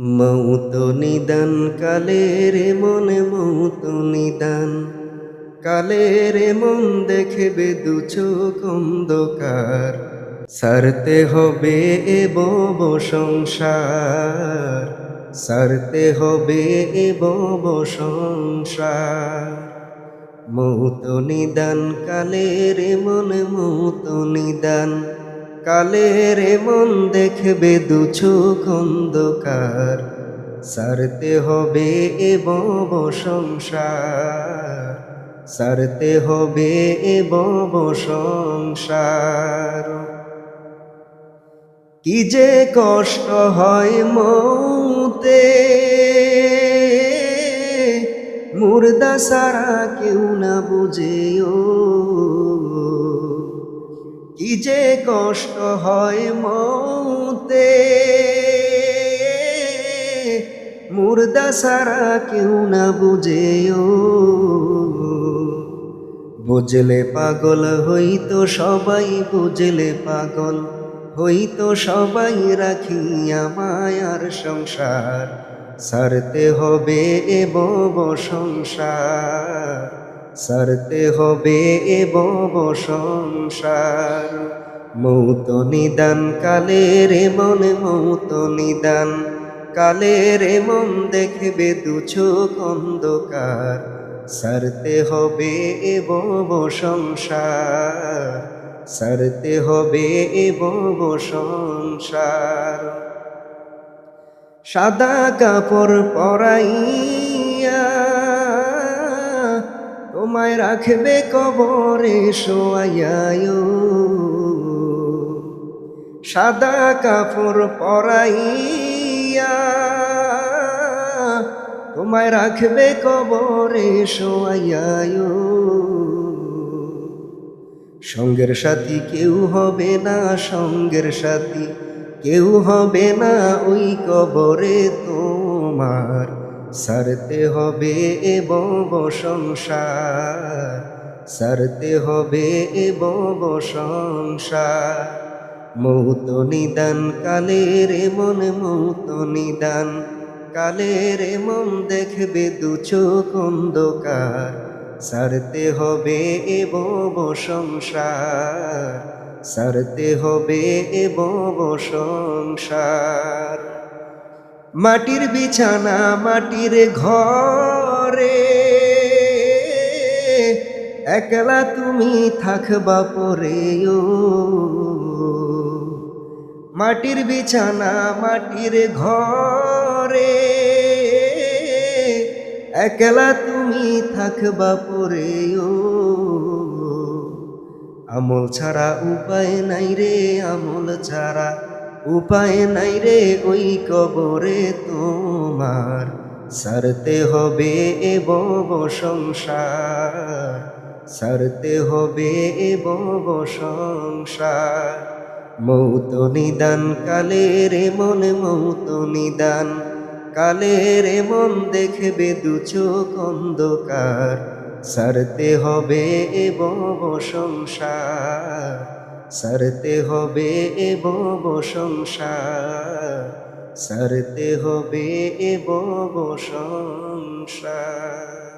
মৌত নিদান, কালের মনে মৌত নিদান। কালের মন দেখবে দু চোখ অন্ধকার। সারতে হবে বব সংসার। সারতে হবে বব সংসার। মৌত নিদান, কালের মন মৌত নিদান। কালের মন দেখবে দু চোখ অন্ধকার। সারতে হবে এ বব সংসার। সারতে হবে এ বব সংসার। কি যে কষ্ট হয় মৌতে, মুর্দা সারা কেউ না বুঝেও। কি যে কষ্ট হয় মৌতে। মুর্দা সারা কেউ না বুঝেও। বুঝলে পাগল হইতো সবাই বুঝলে পাগল। হইতো সবাই রাখি মায়ার সংসার। সারতে হবে এ বব সংসার। সারতে হবে এ বব সংসার। মৌত নিদান কালের মন মৌত নিদান কালের মন দেখবে দু চোখ অন্ধকার। সারতে হবে এ বব সংসার, সারতে হবে এ বব সংসার। সাদা কাপড় পরাইয়া তোমায় রাখবে কবরে শোয়াইয়ায়। সাদা কাপড় পরাইয়া তোমায় রাখবে কবরে শোয়াইয়ায়। সঙ্গের সাথী কেউ হবে না, সঙ্গের সাথী কেউ হবে না, ওই কবরে তোমার সারতে হবে বব সংসার। সারতে হবে বব সংসার। মৌত নিদান, কালের মন মৌত নিদান। কালের মন দেখবে দু চোখ অন্ধকার। সারতে হবে বব সংসার। সারতে হবে বব সংসার। মাটির বিছানা, মাটির ঘরে। একলা তুমি থাকবা পরেও। মাটির বিছানা, মাটির ঘরে। একলা তুমি থাকবা পরেও। আমল ছাড়া উপায় নাই রে, আমল ছাড়া উপায় নাই রে ওই কবরে তোমার। সারতে হবে বব সংসার, সারতে হবে বব সংসার। মৌত নিদান কালের মন মৌত নিদান কালের মন দেখবে দু চোখ অন্ধকার। সারতে হবে বব সংসার। সারতে হবে এ বব সংসার। সারতে হবে এ বব সংসার।